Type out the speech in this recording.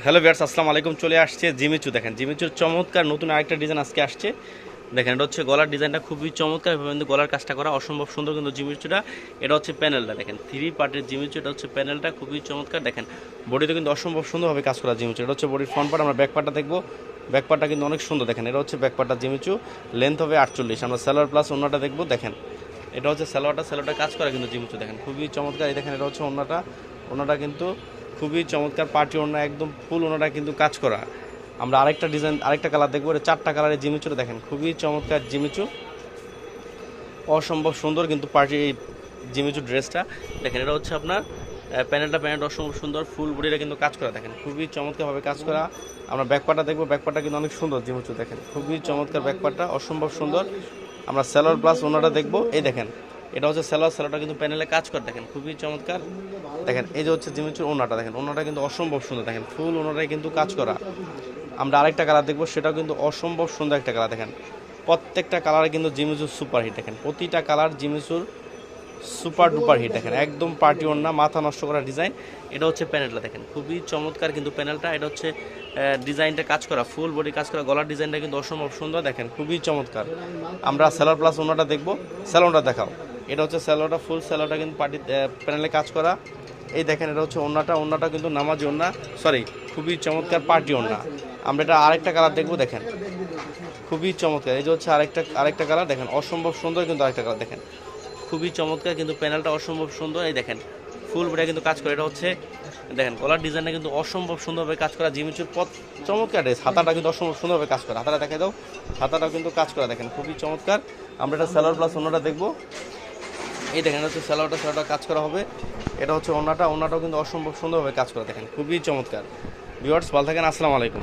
Hello বিয়ার্স আসসালামু আলাইকুম। চলে আসছে জিমিচু। দেখেন, জিমিচুর চমৎকার নতুন আরেকটা ডিজাইন আজকে আসছে। দেখেন, এটা হচ্ছে গলার ডিজাইনটা খুবই চমৎকার। এভাবে কিন্তু গলার কাজটা করা অসম্ভব সুন্দর কিন্তু জিমিচুটা। এটা হচ্ছে প্যানেলটা। দেখেন থ্রি পার্টের জিমিচু, এটা হচ্ছে প্যানেলটা, খুবই চমৎকার। দেখেন বডিতে কিন্তু অসম্ভব সুন্দরভাবে কাজ করা জিমিচু। এটা হচ্ছে বডির ফ্রন্ট পার্ট আমরা ব্যাক পার্টটা দেখব। ব্যাক পার্টটা কিন্তু অনেক সুন্দর। দেখেন, এটা হচ্ছে ব্যাক পার্টটা জিমিচু। লেন্থ হবে আটচল্লিশ। আমরা স্যালোয়ার প্লাস অন্যটা দেখব। দেখেন, এটা হচ্ছে স্যালোয়ারটা স্যালোয়ারটা কাজ করা কিন্তু জিমিচু। দেখেন, খুবই চমৎকার। এই দেখেন, এটা হচ্ছে অন্যটা অন্যটা কিন্তু খুবই চমৎকার পার্টি ওনা একদম ফুল ওনাটা কিন্তু কাজ করা। আমরা আরেকটা ডিজাইন আরেকটা কালার দেখব, এটা চারটা কালারের জিমিচুটা দেখেন, খুবই চমৎকার জিমিচু অসম্ভব সুন্দর কিন্তু পার্টি এই জিমিচু ড্রেসটা দেখেন, এটা হচ্ছে আপনার প্যানেলটা প্যানেলটা অসম্ভব সুন্দর, ফুল বডিটা কিন্তু কাজ করা, দেখেন, খুবই চমৎকারভাবে কাজ করা। আমরা ব্যাকপাটা দেখব ব্যাকপাটা কিন্তু অনেক সুন্দর জিমিচু দেখেন, খুবই চমৎকার ব্যাকপাটা অসম্ভব সুন্দর। আমরা স্যালোয়ার প্লাস ওনাটা দেখব, এই দেখেন এটা হচ্ছে স্যালোয়ার স্যালোয়ারটা কিন্তু প্যানেলে কাজ করে, দেখেন, খুবই চমৎকার। দেখেন, এই যে হচ্ছে জিমিচুর ওনাটা, দেখেন, ওনাটা কিন্তু অসম্ভব সুন্দর, দেখেন, ফুল ওনাটাই কিন্তু কাজ করা। আমরা আরেকটা কালার দেখব, সেটাও কিন্তু অসম্ভব সুন্দর একটা কালার দেখেন। প্রত্যেকটা কালারে কিন্তু জিমিচুর সুপার হিট দেখেন। প্রতিটা কালার জিমিচুর সুপার ডুপার হিট দেখেন। একদম পার্টি ওর মাথা নষ্ট করা ডিজাইন এটা হচ্ছে প্যানেলটা, দেখেন, খুবই চমৎকার কিন্তু প্যানেলটা। এটা হচ্ছে ডিজাইনটা কাজ করা ফুল বডি কাজ করা, গলার ডিজাইনটা কিন্তু অসম্ভব সুন্দর, দেখেন, খুবই চমৎকার। আমরা স্যালোর প্লাস ওনাটা দেখব। স্যালোনটা দেখাও। এটা হচ্ছে স্যালোটা, ফুল স্যালোটা কিন্তু পার্টি প্যানেলে কাজ করা। এই দেখেন, এটা হচ্ছে ওন্নাটা ওন্নাটা কিন্তু নামাজি ওন্না সরি খুবই চমৎকার পার্টি ওন্না আমরা এটা আরেকটা কালার দেখব, দেখেন। খুবই চমৎকার। এই যে হচ্ছে আরেকটা আরেকটা কালার, দেখেন, অসম্ভব সুন্দর কিন্তু আরেকটা কালার, দেখেন। খুবই চমৎকার কিন্তু প্যানেলটা অসম্ভব সুন্দর। এই দেখেন, ফুল বডিটা কিন্তু কাজ করে। এটা হচ্ছে, দেখেন কলার ডিজাইনটা কিন্তু অসম্ভব সুন্দরভাবে কাজ করা। জিমিচুর পথ চমৎকার ড্রেস। হাতাটা কিন্তু অসম্ভব সুন্দরভাবে কাজ করা। হাতাটা দেখে দাও। হাতাটাও কিন্তু কাজ করা, দেখেন, খুবই চমৎকার। আমরা এটা স্যালোয়ার প্লাস অন্যটা দেখব। এই দেখেন হচ্ছে স্যালোটা স্যালোটা কাজ করা হবে। এটা হচ্ছে ওনাটা, ওনাটাও কিন্তু অসম্ভব সুন্দরভাবে কাজ করা। দেখেন, খুবই চমৎকার। ভিউয়ার্স, ভালো থাকেন, আসসালামু আলাইকুম।